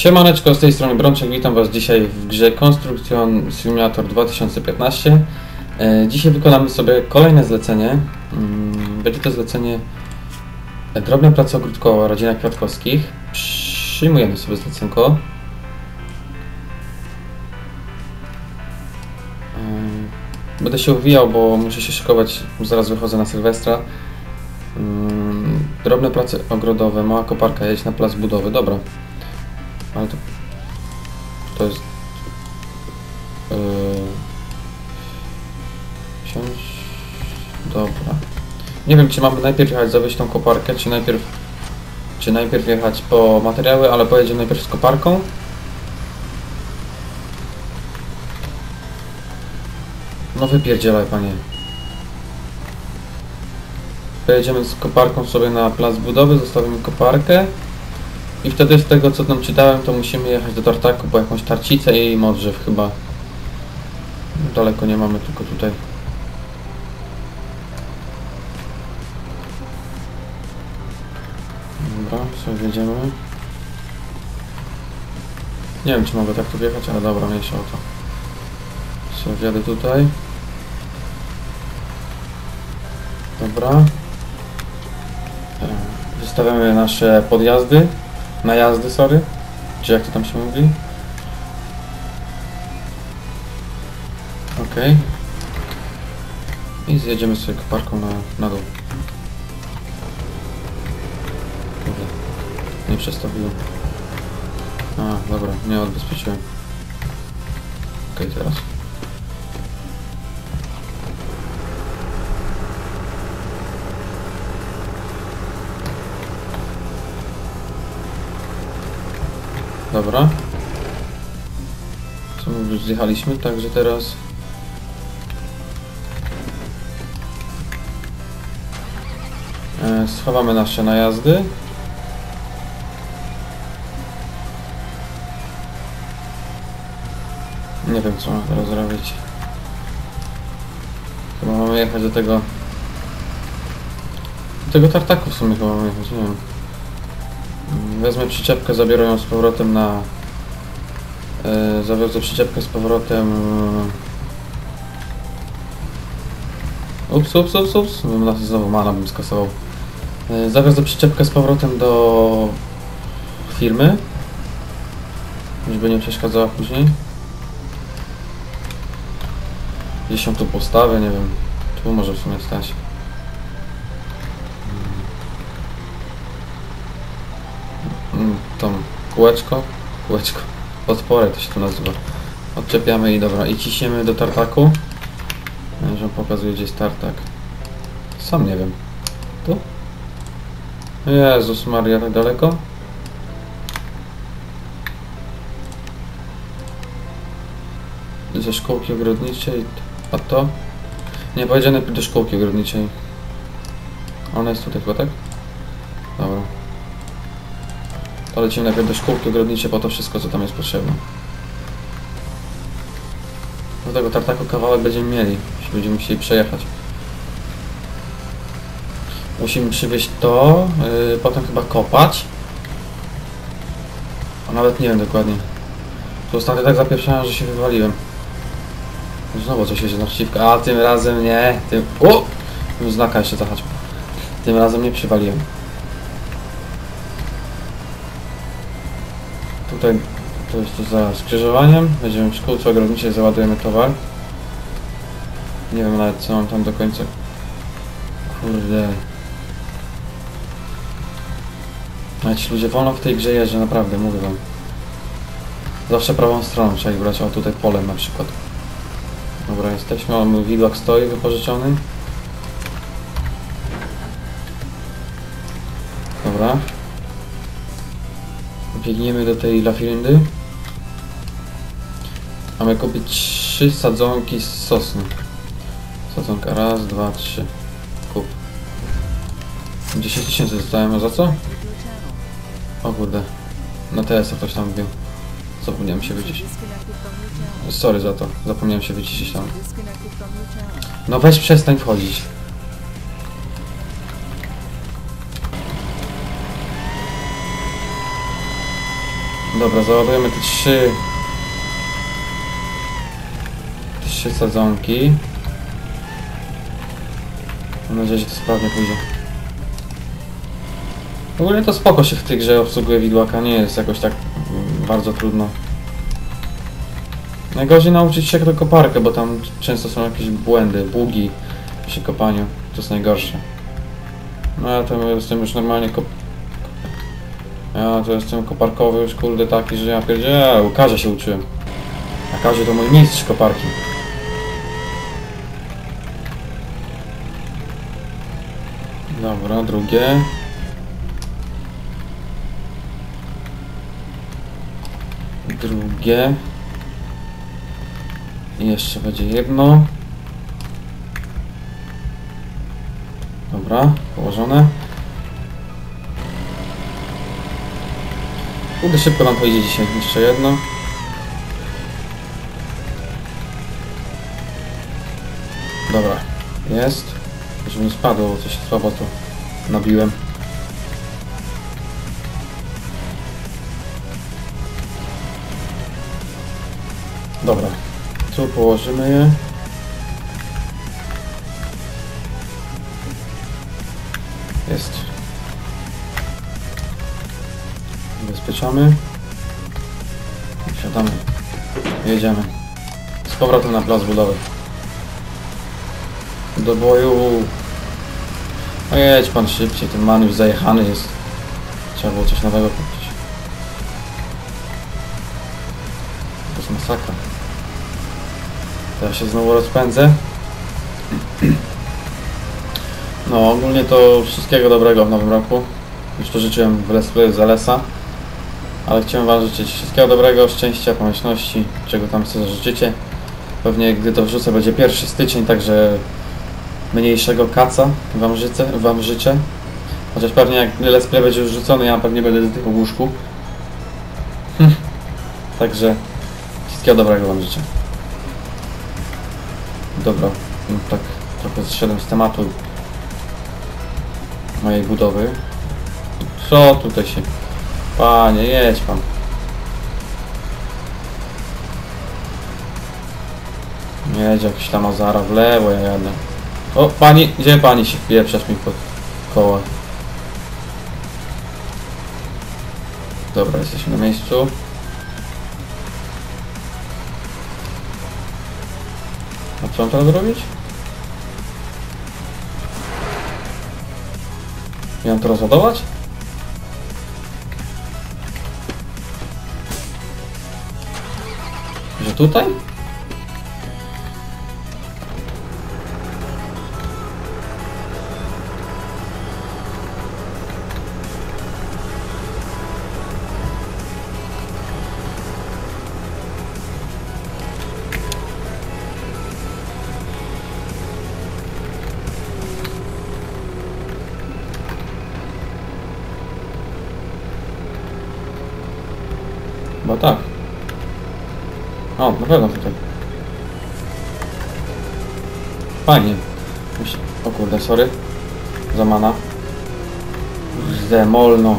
Siemaneczko, z tej strony Brączek, witam Was dzisiaj w grze Construction Simulator 2015. E, Dzisiaj wykonamy sobie kolejne zlecenie. Mm, Będzie to zlecenie Drobne prace ogródkowe, rodzina Kwiatkowskich. Przyjmujemy sobie zlecenko. E, Będę się uwijał, bo muszę się szykować, zaraz wychodzę na Sylwestra. Mm, Drobne prace ogrodowe, mała koparka, jeść na plac budowy, dobra. Ale to, to jest... Yy. Dobra. Nie wiem, czy mamy najpierw jechać zawieźć tą koparkę, czy najpierw... Czy najpierw jechać po materiały, ale pojedziemy najpierw z koparką. No wypierdzielaj, panie. Pojedziemy z koparką sobie na plac budowy, zostawimy koparkę. I wtedy z tego co tam czytałem, to musimy jechać do tartaku po jakąś tarcicę i modrzew chyba. Daleko nie mamy, tylko tutaj. Dobra, sobie wjedziemy. Nie wiem czy mogę tak tu wjechać, ale dobra, mniejsza o to. Sobie wjadę tutaj. Dobra. E, Wystawiamy nasze podjazdy. Najazdy, sorry. Czy jak to tam się mówi? Okej. I zjedziemy sobie koparką na, na dół. Kurde. Nie przestawiłem. A, dobra, nie odbezpieczyłem. Okej, teraz. Dobra. Co my już zjechaliśmy, także teraz... E, schowamy nasze najazdy. Nie wiem co mam teraz zrobić. Chyba mamy jechać do tego... Do tego tartaku w sumie chyba mamy jechać, nie wiem. Wezmę przyczepkę, zabiorę ją z powrotem na... Yy, zawiozę przyczepkę z powrotem... Yy. Ups, ups, ups, ups. Na znowu mana bym skasował. Yy, zawiozę przyczepkę z powrotem do firmy. Żeby nie przeszkadzała później. Gdzieś ją tu postawię, nie wiem. Tu może w sumie stać. Kółeczko, kółeczko, podporę to się tu nazywa. Odczepiamy i dobra, i ciśniemy do tartaku. Że pokazuje gdzie jest tartak. Sam nie wiem. Tu? Jezus Maria, tak daleko? Ze szkółki ogrodniczej, a to? Nie, powiedziane do szkółki ogrodniczej. Ona jest tutaj chyba, tak? To lecimy najpierw do szkółki ogrodniczej po to wszystko, co tam jest potrzebne. Do tego tartaku kawałek będziemy mieli, jeśli będziemy musieli przejechać. Musimy przywieźć to, yy, potem chyba kopać. A nawet nie wiem dokładnie. Tu ostatnio tak zapieprzałem, że się wywaliłem. Znowu coś jedzie na przeciwko. A tym razem nie. Tym... O! Znaka jeszcze zahaczył. Tym razem nie przywaliłem. Tutaj to jest to za skrzyżowaniem. Będziemy w szkółce ogrodniczej, załadujemy towar. Nie wiem nawet co mam tam do końca. Kurde. Ale ci ludzie wolno w tej grze jeżdżą, naprawdę, mówię wam. Zawsze prawą stroną trzeba ich brać, o tutaj polem na przykład. Dobra, jesteśmy, mamy widłak stoi wypożyczony. Biegniemy do tej lafiryndy. Mamy kupić trzy sadzonki z sosny. Sadzonka raz, dwa, trzy. Kup. 10 tysięcy dostałem, a za co? O kurde. Na TS-a ktoś tam wbił. Zapomniałem się wyciszyć. Sorry za to. Zapomniałem się wyciszyć tam. No weź przestań wchodzić. Dobra, załadujemy te trzy... Trzy sadzonki. Mam nadzieję, że to sprawnie pójdzie. W ogóle to spoko się w tej grze obsługuje widłaka, nie jest jakoś tak mm, bardzo trudno. Najgorzej nauczyć się do koparkę, bo tam często są jakieś błędy, bugi przy kopaniu. To jest najgorsze. No ja to jestem już normalnie kop... Ja to jestem koparkowy już kurde taki, że ja pierdzielę, u Kazia się uczyłem. A Kazio to mój mistrz koparki. Dobra, drugie. Drugie. I jeszcze będzie jedno. Dobra, położone. Kurde, szybko nam pojedzie dzisiaj. Jeszcze jedno. Dobra, jest. Żeby mi spadło, bo coś słabo tu nabiłem. Dobra, tu położymy je. Zabezpieczamy. Wsiadamy. Jedziemy. Z powrotem na plac budowy. Do boju. No jedź pan szybciej, ten man już zajechany jest. Trzeba było coś nowego kupić. To jest masakra. Teraz się znowu rozpędzę. No ogólnie to wszystkiego dobrego w nowym roku. Już to życzyłem w Let's Play z Alesa. Ale chciałem wam życzyć wszystkiego dobrego, szczęścia, pomyślności, czego tam sobie życzycie. Pewnie gdy to wrzucę będzie pierwszy styczeń, także mniejszego kaca wam życzę, wam życzę. Chociaż pewnie jak Let's Play będzie już rzucony, ja pewnie będę tylko w łóżku. Także wszystkiego dobrego wam życzę. Dobra, no tak trochę zszedłem z tematu mojej budowy. Co tutaj się... Panie, jedź pan. Jedź jakiś tam Azara w lewo, ja jadę. O, pani, gdzie pani się wpieprzasz mi pod koła? Dobra, jesteśmy na miejscu. A co mam teraz robić? Miałem to rozładować? Tutaj? Chyba tak. O, na pewno tutaj. Fajnie. O kurde, sorry. Zamana. Zemolno.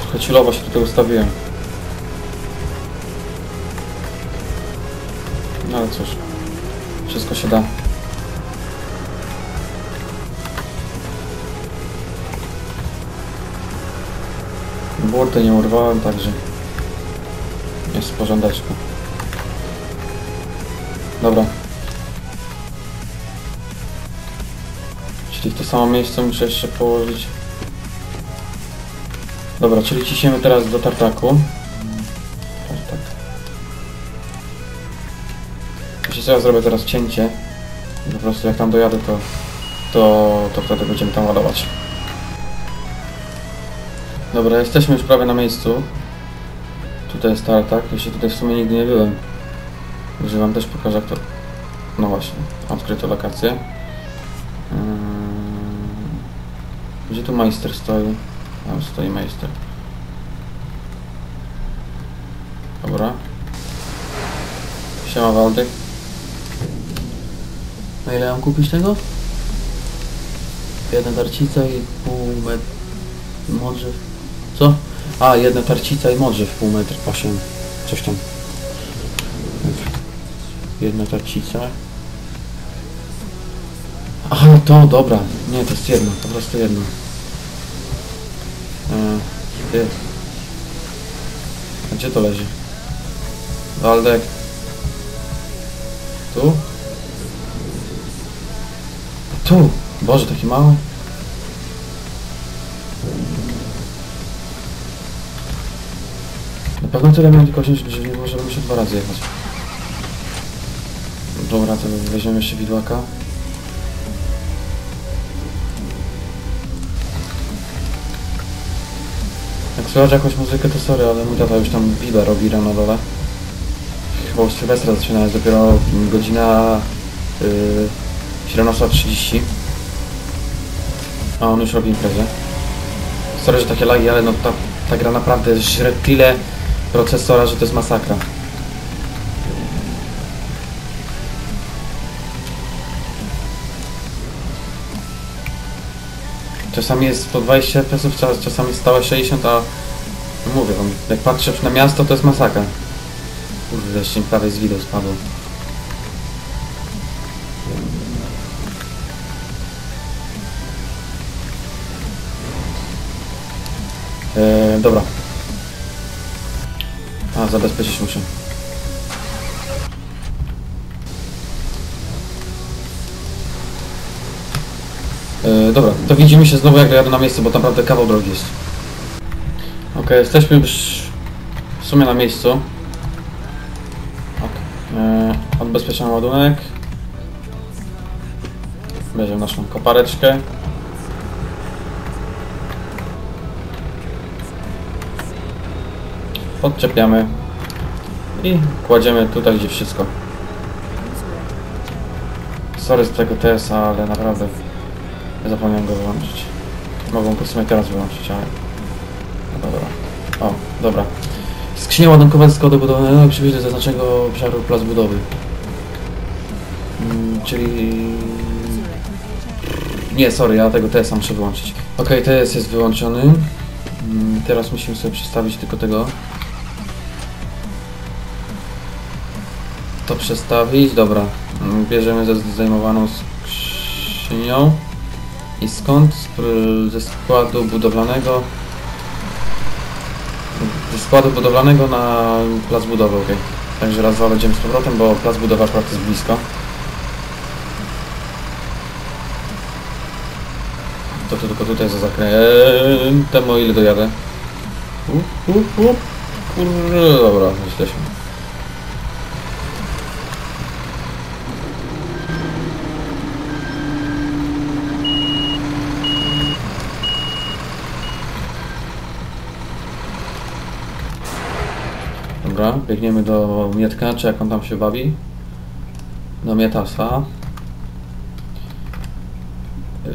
Trochę chillowo się tutaj ustawiłem. Ale cóż, wszystko się da. Burty nie urwałem, także jest w porządeczku. Dobra. Czyli w to samo miejsce muszę jeszcze położyć. Dobra, czyli ciśniemy teraz do tartaku. Wiecie ja zrobię teraz cięcie. Po prostu jak tam dojadę, to, to, to wtedy będziemy tam ładować. Dobra, jesteśmy już prawie na miejscu. Tutaj jest tartak, jeśli tutaj w sumie nigdy nie byłem. Także wam też pokażę jak to... No właśnie, odkryto lokację. Yy, Gdzie tu majster stoi? Tam stoi majster. Dobra. Siema Waldek. Na ile mam kupić tego? Jedna tarcica i pół metr... Modrzew... Co? A, jedna tarcica i modrzew pół metr, osiem. Coś tam. Jedna tarcica. Aha, to dobra. Nie, to jest jedno, po prostu jedno. E. A gdzie to leży? Waldek. Tu? Tu! Boże, taki mały. Na pewno tyle miałem tylko wziąć, że nie możemy się dwa razy jechać. Dobra, to weźmiemy jeszcze widłaka. Jak słychać jakąś muzykę, to sorry, ale mój tata już tam Biba robi rano dole. Chyba u Sylwestra zaczyna, jest dopiero godzina yy, 17.30. A on już robi imprezę. Sorry, że takie lagi, ale no ta, ta gra naprawdę żre tyle procesora, że to jest masakra. Czasami jest 120 fps, czas- czasami stałe 60, a no mówię wam, jak patrzę na miasto, to jest masakra. Kurde, jeszcze prawie z widok spadło. Dobra. A, zabezpieczyć muszę. E, dobra, to widzimy się znowu jak jadę na miejsce, bo tam naprawdę kawał drogi jest. Ok, jesteśmy już w sumie na miejscu. E, odbezpieczamy ładunek. Bierzemy naszą kopareczkę. Podczepiamy i kładziemy tutaj gdzie wszystko. Sorry z tego TS-a, ale naprawdę Zapomniałem go wyłączyć. Mogą go w sumie teraz wyłączyć, ale... No dobra. O, dobra. Skrzynia ładunkowa z kodu budowlanego przybliżenie zaznaczonego obszaru plac budowy. Mm, czyli... Nie, sorry, ja tego TS-a muszę wyłączyć. Ok, TS jest wyłączony. Mm, Teraz musimy sobie przestawić tylko tego. To przestawić, dobra. Mm, Bierzemy ze zdejmowaną skrzynią. I skąd? Ze składu budowlanego. Ze składu budowlanego na plac budowy, ok. Także raz, dwa będziemy z powrotem, bo plac budowy akurat jest blisko. To, to tylko tutaj za zakrętem, o ile dojadę. Up, up, up. Kurde, dobra, jesteśmy. Dobra, biegniemy do Mietka, czy jak on tam się bawi. Do Mietasa. Yy...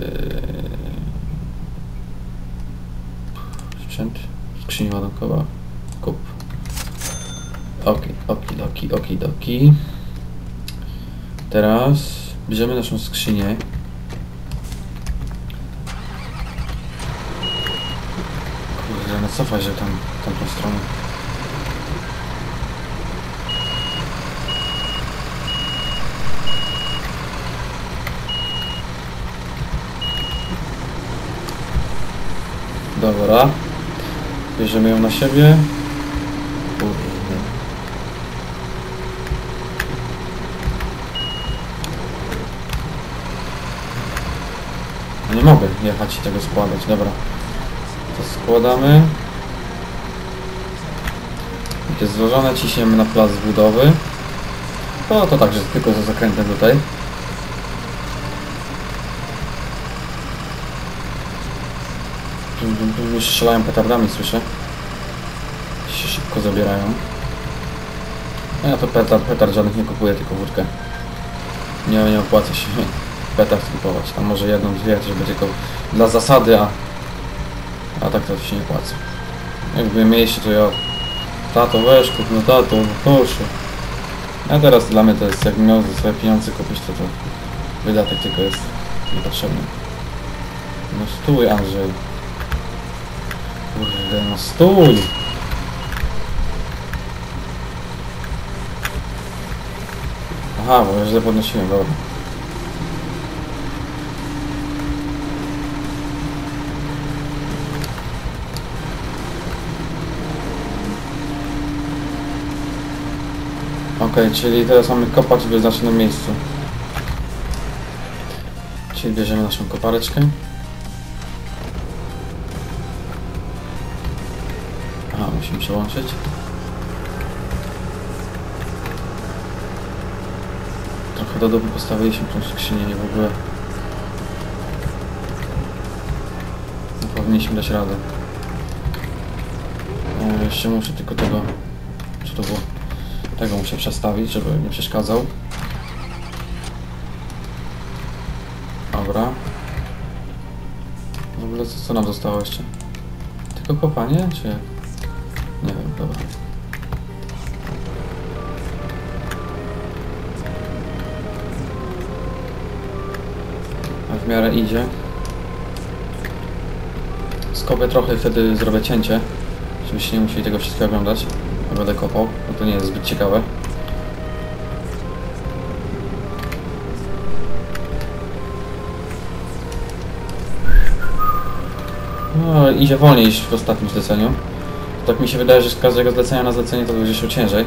Sprzęt, skrzynia ładunkowa, kup. Oki, oki, doki, oki, doki. Teraz bierzemy naszą skrzynię. Kurde, no cofaj się tam, tamtą stronę. Dobra. Bierzemy ją na siebie. No Nie mogę jechać i tego składać, dobra. To składamy. Jak jest złożone, ciśniemy na plac budowy. To, to także tylko za zakrętem tutaj. Już strzelają petardami, słyszę. Się szybko zabierają. Ja to petard, petard żadnych nie kupuję, tylko wódkę. Nie, nie opłaca się petard kupować. Tam może jedną, dwie, żeby tylko dla zasady, a, a tak to się nie opłaca. Jakby mieliście, to ja Tato, weź kup, no tato, no proszę. A teraz dla mnie to jest, jak miał za swoje pieniądze kupić, to to wydatek tylko jest niepotrzebny. No stój, Andrzej. Kurde, no stój! Aha, bo ja źle podnosiłem, dobra. Okej, czyli teraz mamy kopać w wyznaczonym miejscu. Czyli bierzemy naszą kopareczkę. Musimy przełączyć. Trochę do dupy postawiliśmy tą skrzynię i w ogóle. No, powinniśmy dać radę. E, jeszcze muszę tylko tego... Co to było? Tego muszę przestawić, żeby nie przeszkadzał. Dobra. W ogóle co, co nam zostało jeszcze? Tylko kopanie, czy jak? W miarę idzie. Skopię trochę, wtedy zrobię cięcie, żebyście nie musieli tego wszystkiego oglądać. Będę kopał, bo to nie jest zbyt ciekawe. No, idzie wolniej niż w ostatnim zleceniu. Tak mi się wydaje, że z każdego zlecenia na zlecenie to będzie szło ciężej.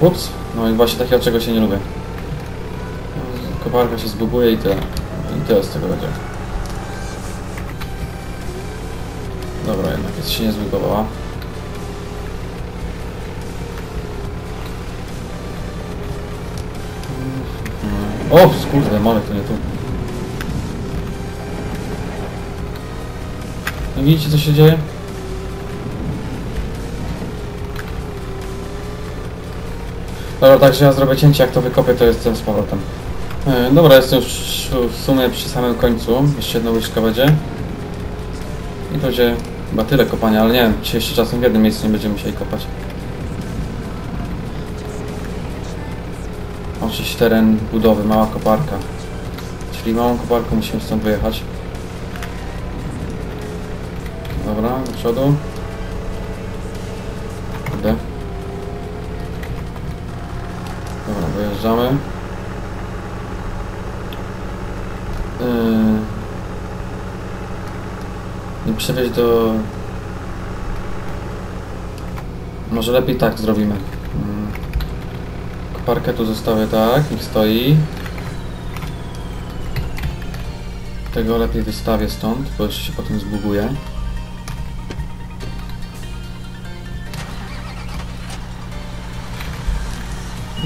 Ups, no i właśnie takiego czegoś się nie lubię. Koparka się zbuguje i tyle. I tyle z tego będzie. Dobra, jednak jest się nie zbugowała. O, kurde, molek to nie tu. No widzicie co się dzieje? Dobra, także ja zrobię cięcie, jak to wykopię, to jestem z powrotem. E, dobra, jestem już w sumie przy samym końcu. Jeszcze jedna łyżka będzie. I to będzie chyba tyle kopania, ale nie wiem, czy jeszcze czasem w jednym miejscu nie będziemy musieli kopać. Oczywiście teren budowy, mała koparka. Czyli małą koparką musimy stąd wyjechać. Dobra, do przodu. Wyjeżdżamy. Yy... Przewieźć do... Może lepiej tak zrobimy. Mm. Koparkę tu zostawię tak, niech stoi. Tego lepiej wystawię stąd, bo się potem zbuguje.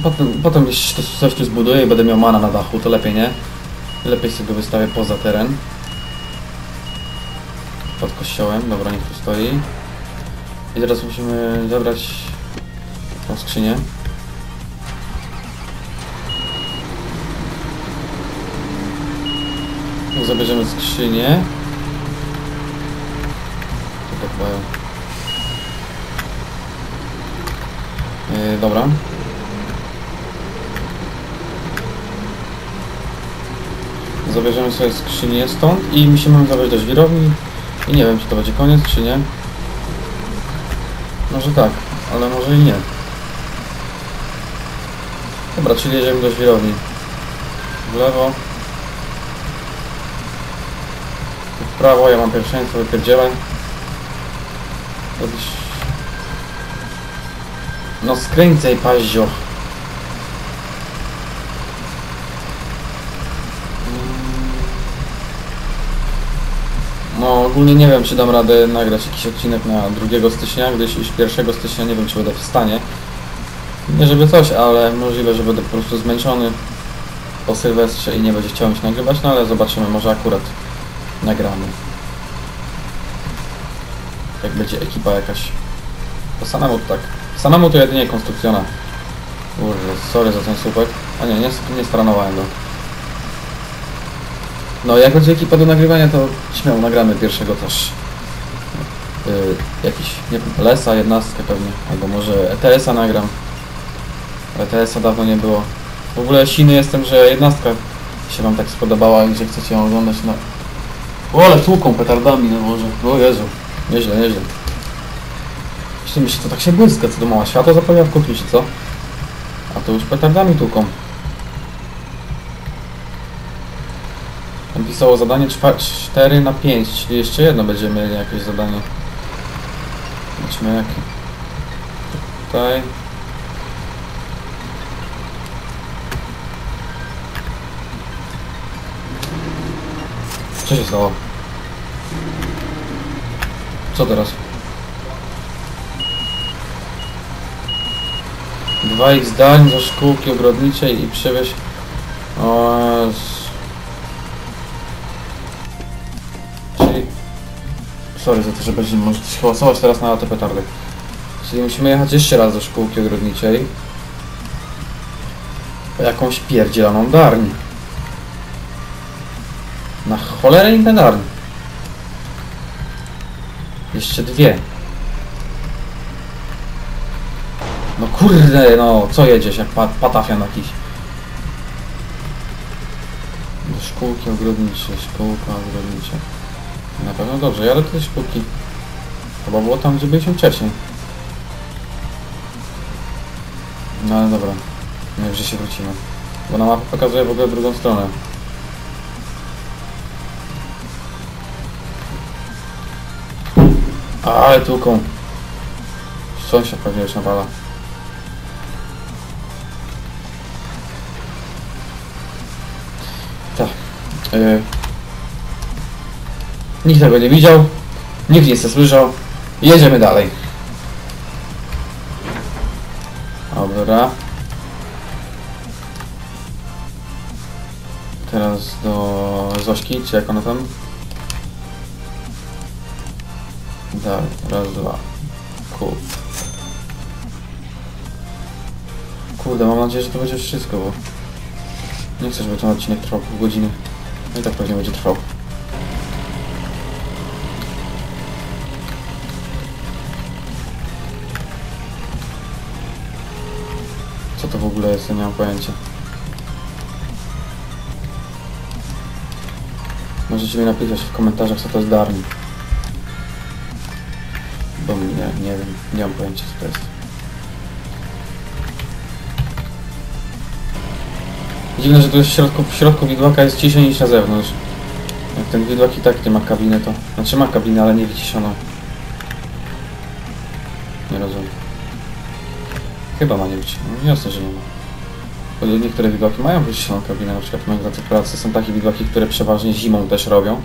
Potem, potem jeśli to coś tu zbuduję i będę miał mana na dachu, to lepiej nie. Lepiej sobie go wystawię poza teren. Pod kościołem, dobra, niech tu stoi. I teraz musimy zabrać tą skrzynię. Zabierzemy skrzynię. To chyba... Yy, dobra. Zabierzemy sobie skrzynię stąd i musimy zabrać do żwirowni. I nie wiem, czy to będzie koniec, czy nie. Może tak, ale może i nie. Dobra, czyli jedziemy do żwirowni. W lewo. W prawo, ja mam pierwszeństwo, wypierdzielę. No skręcaj, paździo. No ogólnie nie wiem, czy dam radę nagrać jakiś odcinek na 2 stycznia, gdyż już 1 stycznia nie wiem, czy będę w stanie. Nie żeby coś, ale możliwe, że będę po prostu zmęczony po Sylwestrze i nie będzie chciał mi się nagrywać, no ale zobaczymy, może akurat nagramy. Jak będzie ekipa jakaś. To samemu to tak. Samemu to jedynie konstrukcjona. Kurde, sorry za ten słupek. A nie, nie, nie go. No jak będzie ekipa do nagrywania, to śmiało nagramy pierwszego też. y, jakiś, nie wiem, Lesa, jednostkę pewnie, albo może ETS-a nagram. ETS-a dawno nie było. W ogóle siny jestem, że jednostka się wam tak spodobała i że chcecie ją oglądać na... O, ale tłuką petardami na morze. O Jezu, nieźle, nieźle. Mi się to tak się błyska, co do mała światło zapewnia w co? A to już petardami tłuką. Pisało zadanie 4 na 5, czyli jeszcze jedno będziemy mieli jakieś zadanie. Zobaczmy jakie. Tutaj. Co się stało? Co teraz? 2x zdań ze szkółki ogrodniczej i przywieź... O, z... Sorry za to, że będziemy może coś hałasować teraz na te petardy. Czyli musimy jechać jeszcze raz do szkółki ogrodniczej. Po jakąś pierdzieloną darnię. Na cholerę im darni. Jeszcze dwie. No kurde, no co jedziesz jak pat patafian jakiś. Do szkółki ogrodniczej, szkółka ogrodnicza. Na pewno dobrze, jadę do tej szkółki. Chyba było tam, gdzie byliśmy wcześniej. No ale dobra. Najwyżej się wrócimy. Bo na mapie pokazuje w ogóle drugą stronę. Ale tłuką. Sąsiad pewnie już nawala. Tak. Yy. Nikt tego nie widział. Nikt nic nie słyszał. Jedziemy dalej. Dobra. Teraz do Zośki, czy jak ona tam? Dalej, raz, dwa. Cool. Kurde, mam nadzieję, że to będzie wszystko, bo nie chcę, żeby ten odcinek trwał pół godziny. No i tak pewnie będzie trwał. To w ogóle jest? Nie mam pojęcia. Możecie mi napisać w komentarzach, co to jest darnik. Bo nie, nie wiem, nie mam pojęcia co to jest. Dziwne, że tu jest w środku, w środku widłaka jest ciszej niż na zewnątrz. Jak ten widłak i tak nie ma kabiny, to... Znaczy ma kabinę, ale nie wyciszoną. Chyba ma nie wyciszoną. No, jasne, że nie ma. Niektóre widłaki mają wyciszoną kabinę, na przykład tej pracy są takie widłaki, które przeważnie zimą też robią.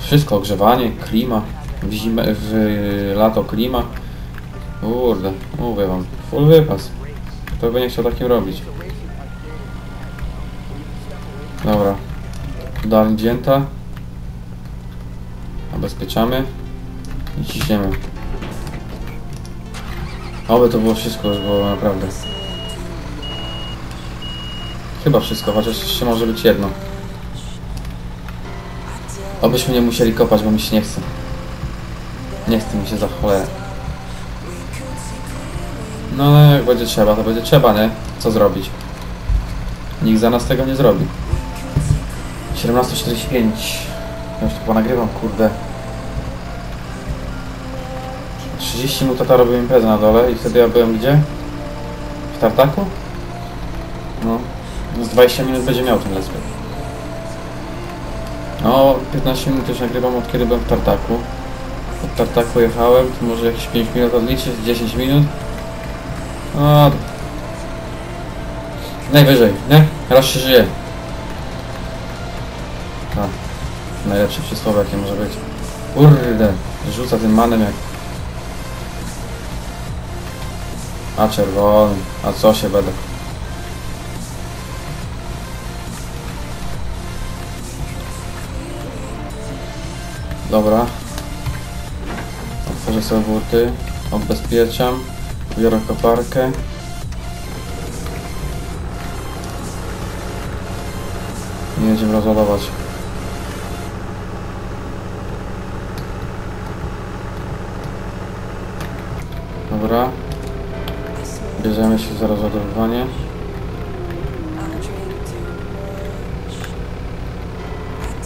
Wszystko, ogrzewanie, klima, w, zimę, w lato klima. Kurde, mówię wam, full wypas. Kto by nie chciał takim robić? Dobra. Dalej wzięta. Zabezpieczamy. I ciśniemy. Oby to było wszystko, już było naprawdę. Chyba wszystko, chociaż jeszcze może być jedno. Obyśmy nie musieli kopać, bo mi się nie chce. Nie chce mi się za cholerę. No jak będzie trzeba, to będzie trzeba, nie? Co zrobić? Nikt za nas tego nie zrobi. 17.45 Ja już to nagrywam, kurde. 30 minut tata robił imprezę na dole i wtedy ja byłem gdzie? W Tartaku? No. Z 20 minut będzie miał ten play. No, 15 minut już nagrywam od kiedy byłem w Tartaku. Od Tartaku jechałem, to może jakieś 5 minut odliczyć, 10 minut. No, najwyżej, nie? Raz się żyje. A, najlepsze przysłowie jakie może być. Kurde, rzuca tym manem jak... A czerwony, a co się będę? Dobra. Otworzę sobie buty, odbezpieczam, biorę koparkę. Nie będziemy rozładować.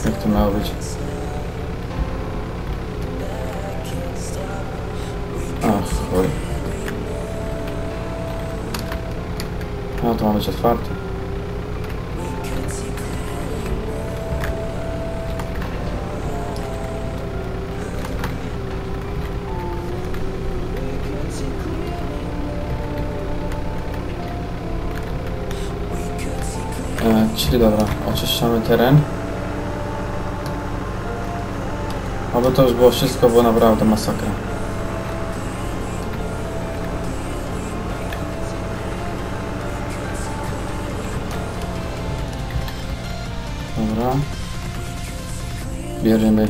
Być? Ach, chuj. No to ma być otwarte. Czyli dobra, oczyszczamy teren. Aby to już było wszystko, było naprawdę masakra. Dobra. Bierzemy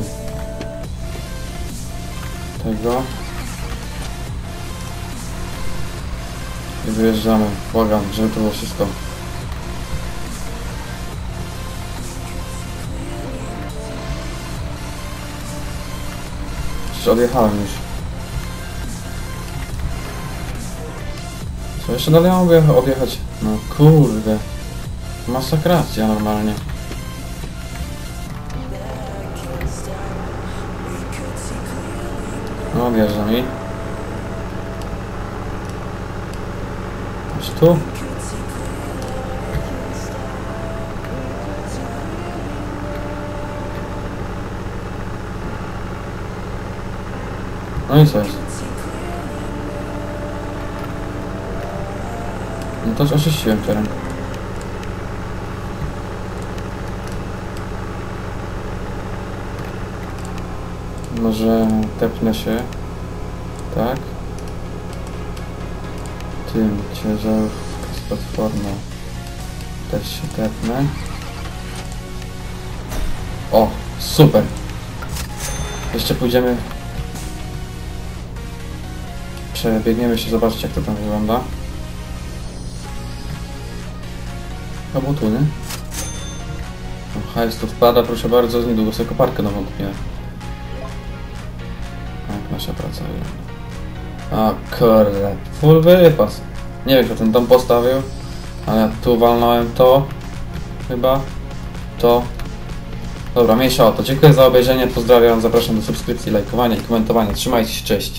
tego. I wyjeżdżamy. Błagam, żeby to było wszystko. Przecież odjechałem już. Co jeszcze dalej mam odjecha- odjechać? No kurde. Masakracja normalnie. No odjeżdża mi. Aż tu? No i co jest? No to oczyściłem teren. Może tepnę się. Tak. Tym ciężarówka z platformą. Też się tepnę. O, super. Jeszcze pójdziemy. Przebiegniemy się, zobaczyć jak to tam wygląda. Albo tu, nie? O, hajs tu wpada, proszę bardzo, niedługo sobie koparkę nową kupię. Jak nasza praca wygląda. A kurde, full wypas. Nie wiem kto ten dom postawił, ale tu walnąłem to. Chyba. To. Dobra, mniejsza o to. Dziękuję za obejrzenie, pozdrawiam, zapraszam do subskrypcji, lajkowania i komentowania. Trzymajcie się, cześć.